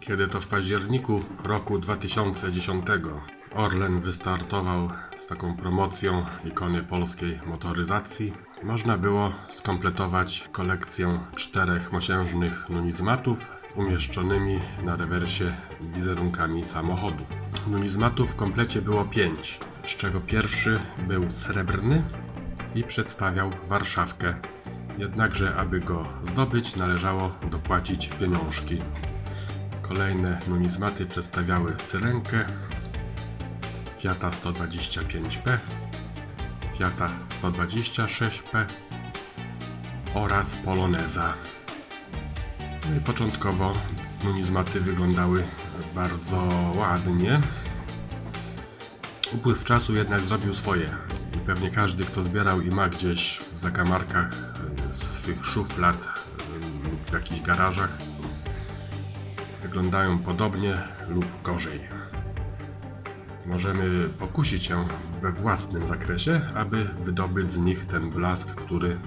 Kiedy to w październiku roku 2010 Orlen wystartował z taką promocją ikony polskiej motoryzacji, można było skompletować kolekcję czterech mosiężnych numizmatów umieszczonymi na rewersie wizerunkami samochodów. Numizmatów w komplecie było pięć, z czego pierwszy był srebrny i przedstawiał Warszawkę. Jednakże, aby go zdobyć, należało dopłacić pieniążki. Kolejne numizmaty przedstawiały Syrenkę, Fiata 125P, Fiata 126P oraz Poloneza. No początkowo numizmaty wyglądały bardzo ładnie. Upływ czasu jednak zrobił swoje. I pewnie każdy, kto zbierał i ma gdzieś w zakamarkach e, swych szuflad e, lub w jakichś garażach, wyglądają podobnie lub gorzej. Możemy pokusić się we własnym zakresie, aby wydobyć z nich ten blask, który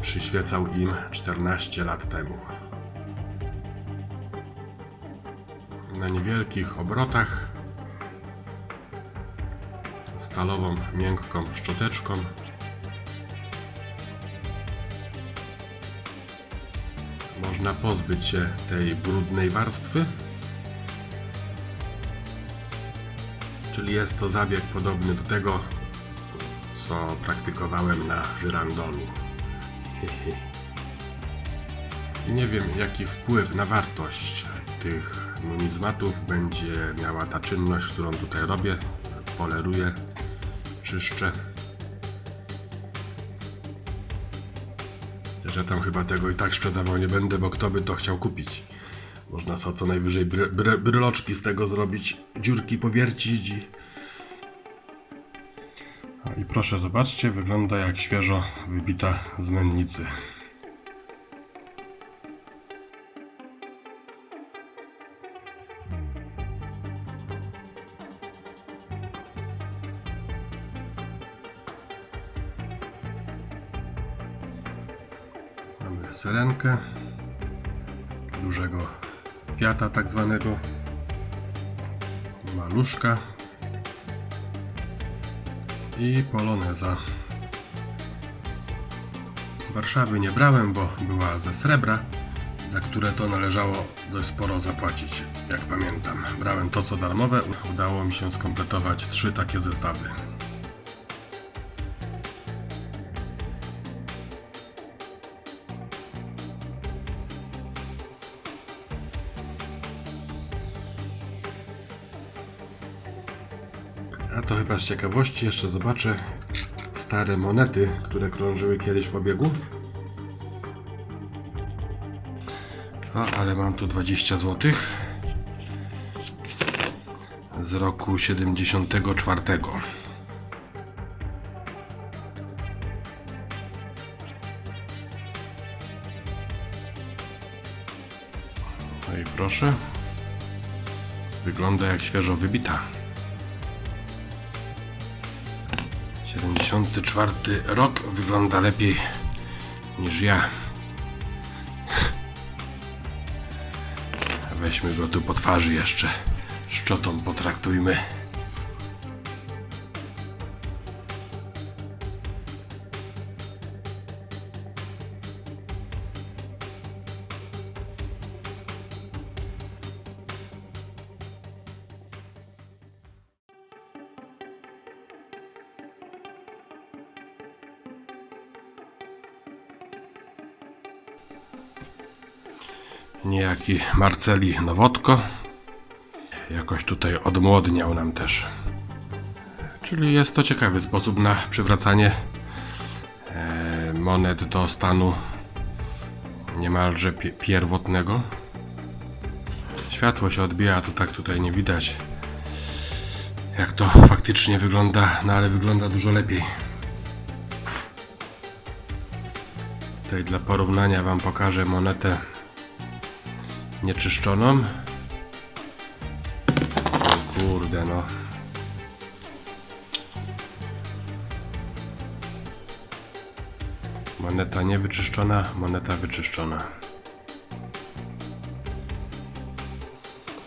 przyświecał im 14 lat temu. Na niewielkich obrotach stalową, miękką szczoteczką można pozbyć się tej brudnej warstwy. Czyli jest to zabieg podobny do tego, co praktykowałem na żyrandolu. I nie wiem, jaki wpływ na wartość tych numizmatów będzie miała ta czynność, którą tutaj robię. Poleruję, czyszczę. Że tam chyba tego i tak sprzedawał nie będę, bo kto by to chciał kupić. Można co, co najwyżej bry, bry, bryloczki z tego zrobić, dziurki powiercić i... I proszę zobaczcie, wygląda jak świeżo wybita z mennicy. Syrenkę, dużego Fiata tak zwanego, maluszka i poloneza. Warszawy nie brałem, bo była ze srebra, za które to należało dość sporo zapłacić, jak pamiętam. Brałem to co darmowe, udało mi się skompletować trzy takie zestawy. A to chyba z ciekawości jeszcze zobaczę stare monety, które krążyły kiedyś w obiegu. O, ale mam tu 20 zł. Z roku 74. No i proszę. Wygląda jak świeżo wybita. 74 rok wygląda lepiej niż ja. Weźmy go tu po twarzy jeszcze. Szczotą potraktujmy. Niejaki Marceli Nowotko. Jakoś tutaj odmłodniał nam też. Czyli jest to ciekawy sposób na przywracanie e, monet do stanu niemalże pie- pierwotnego. Światło się odbija, to tak tutaj nie widać. Jak to faktycznie wygląda, no ale wygląda dużo lepiej. Tutaj dla porównania Wam pokażę monetę nieczyszczoną. O kurde no. Moneta niewyczyszczona, moneta wyczyszczona.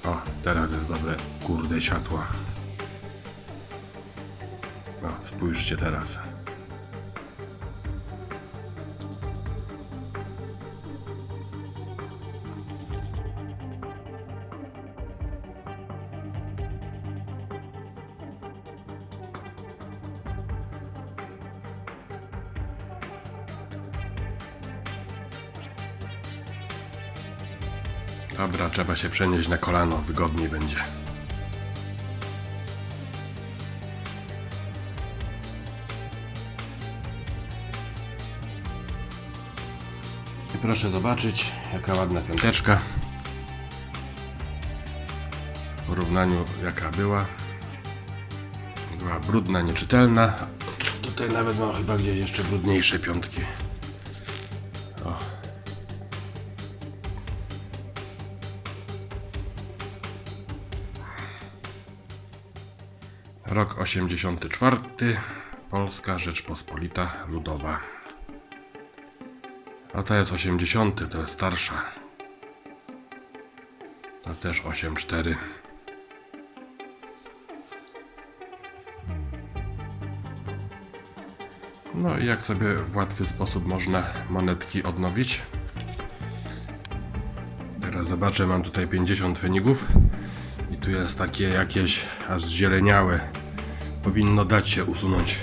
O, teraz jest dobre, kurde, światło. No, spójrzcie teraz. Dobra, trzeba się przenieść na kolano, wygodniej będzie. I proszę zobaczyć, jaka ładna piąteczka. W porównaniu jaka była. Była brudna, nieczytelna. Tutaj nawet mam chyba gdzieś jeszcze brudniejsze piątki. 84. Polska Rzeczpospolita Ludowa. A ta jest 80, to jest starsza. Ta też 8,4. No i jak sobie w łatwy sposób można monetki odnowić. Teraz zobaczę, mam tutaj 50 fenigów i tu jest takie jakieś aż zzieleniałe. Powinno dać się usunąć.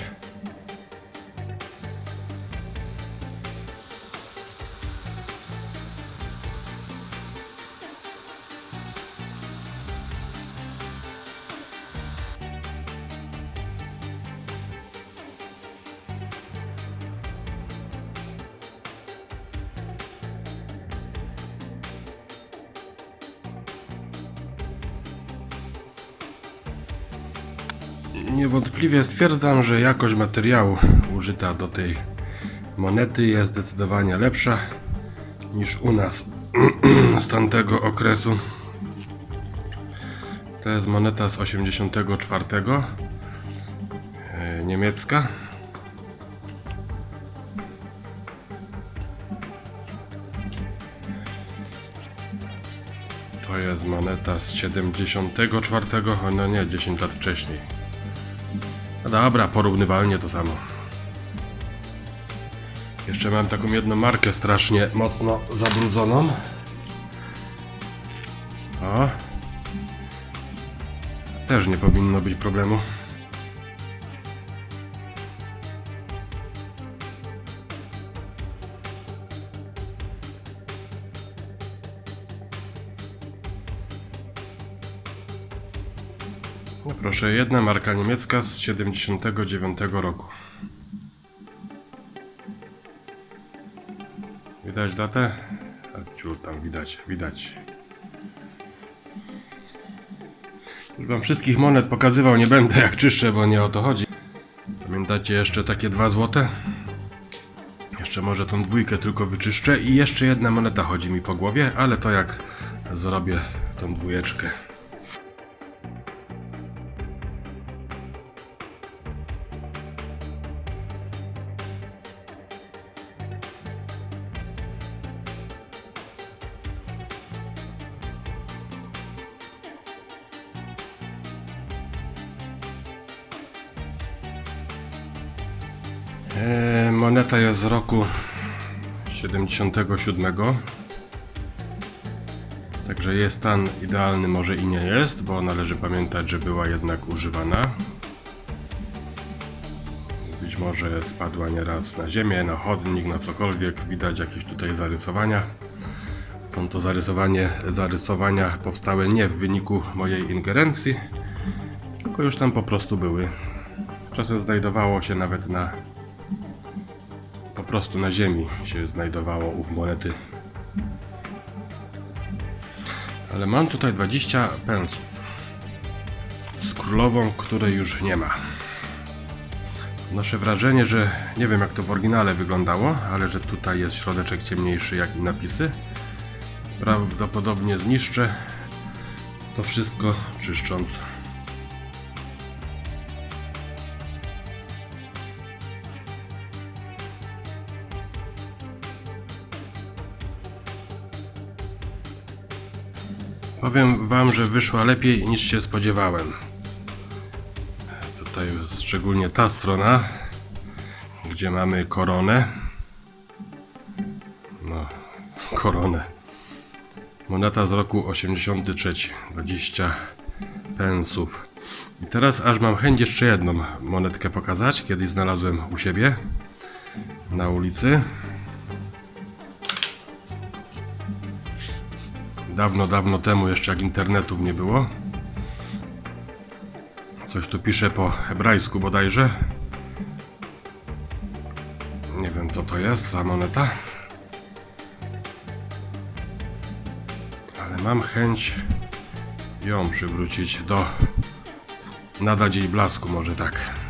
Niewątpliwie stwierdzam, że jakość materiału użyta do tej monety jest zdecydowanie lepsza niż u nas z tamtego okresu. To jest moneta z 84 e, niemiecka. To jest moneta z 74, o no nie, 10 lat wcześniej. Dobra, porównywalnie to samo. Jeszcze mam taką jedną markę strasznie mocno zabrudzoną. O. Też nie powinno być problemu. Proszę, jedna marka niemiecka z 79 roku. Widać datę? A tam widać, widać. Już wam wszystkich monet pokazywał nie będę jak czyszczę, bo nie o to chodzi. Pamiętacie jeszcze takie dwa złote? Jeszcze może tą dwójkę tylko wyczyszczę i jeszcze jedna moneta chodzi mi po głowie, ale to jak zrobię tą dwójeczkę. Moneta jest z roku 77. Także jest stan idealny, może i nie jest, bo należy pamiętać, że była jednak używana. Być może spadła nieraz na ziemię, na chodnik, na cokolwiek. Widać jakieś tutaj zarysowania. Są to zarysowanie, zarysowania powstałe nie w wyniku mojej ingerencji, tylko już tam po prostu były. Czasem znajdowało się nawet na prostu na ziemi się znajdowało ów monety. Ale mam tutaj 20 pensów z królową, której już nie ma. Noszę wrażenie, że nie wiem jak to w oryginale wyglądało, ale że tutaj jest środeczek ciemniejszy jak i napisy. Prawdopodobnie zniszczę to wszystko czyszcząc. Powiem wam, że wyszła lepiej niż się spodziewałem. Tutaj szczególnie ta strona, gdzie mamy koronę. No, koronę. Moneta z roku 83, 20 pensów. I teraz aż mam chęć jeszcze jedną monetkę pokazać. Kiedyś znalazłem u siebie na ulicy. Dawno, dawno temu, jeszcze jak internetów nie było. Coś tu pisze po hebrajsku bodajże. Nie wiem co to jest za moneta. Ale mam chęć ją przywrócić do nadać jej blasku, może tak.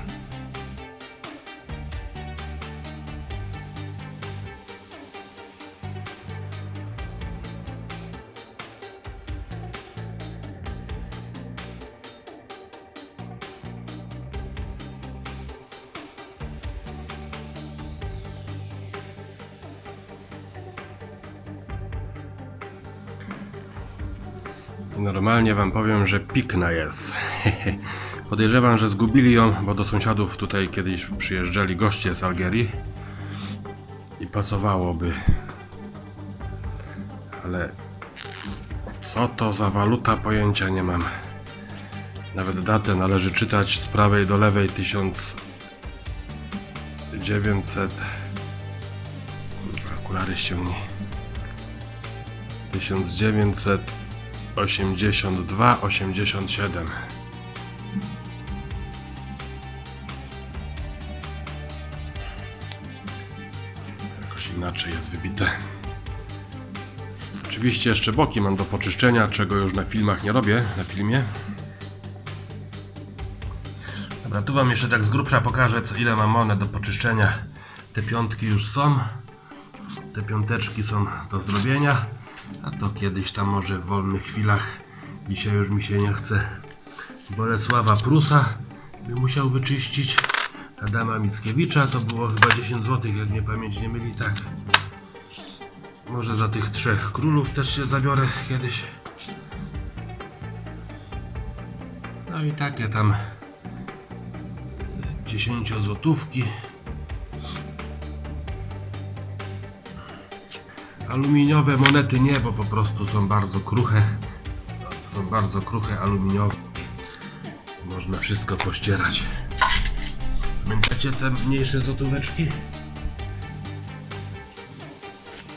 Normalnie wam powiem, że pikna jest. Podejrzewam, że zgubili ją, bo do sąsiadów tutaj kiedyś przyjeżdżali goście z Algierii i pasowałoby. Ale co to za waluta, pojęcia nie mam. Nawet datę należy czytać z prawej do lewej 1900. Kurwa, okulary ściągnij. 1900. 82, 87. Jakoś inaczej jest wybite. Oczywiście jeszcze boki mam do poczyszczenia, czego już na filmach nie robię, na filmie. Dobra, tu wam jeszcze tak z grubsza pokażę, co, ile mam monet do poczyszczenia. Te piątki już są. Te piąteczki są do zrobienia. A to kiedyś tam może w wolnych chwilach. Dzisiaj już mi się nie chce. Bolesława Prusa by musiał wyczyścić. Adama Mickiewicza to było chyba 10 zł, jak mnie pamięć nie myli, tak. Może za tych trzech królów też się zabiorę kiedyś. No i takie tam 10 złotówki. Aluminiowe monety nie, bo po prostu są bardzo kruche. Są bardzo kruche aluminiowe. Można wszystko pościerać. Pamiętacie te mniejsze złotóweczki?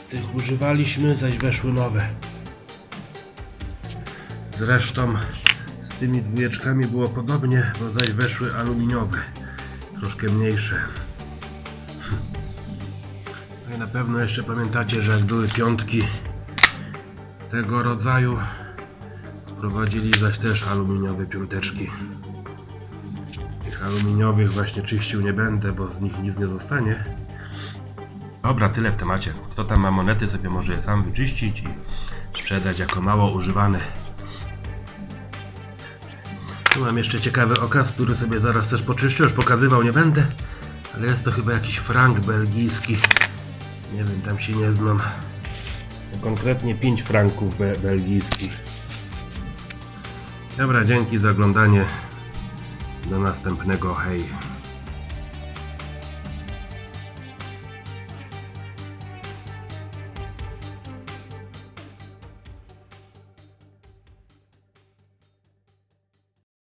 Tych używaliśmy, zaś weszły nowe. Zresztą z tymi dwójeczkami było podobnie, bo zaś weszły aluminiowe. Troszkę mniejsze. Na pewno jeszcze pamiętacie, że jak były piątki tego rodzaju, wprowadzili zaś też aluminiowe piąteczki. Tych aluminiowych właśnie czyścił nie będę, bo z nich nic nie zostanie. Dobra, tyle w temacie. Kto tam ma monety, sobie może je sam wyczyścić i sprzedać jako mało używane. Tu mam jeszcze ciekawy okaz, który sobie zaraz też poczyszczę, już pokazywał nie będę, ale jest to chyba jakiś frank belgijski. Nie wiem, tam się nie znam. Konkretnie 5 franków be belgijskich. Dobra, dzięki za oglądanie. Do następnego, hej.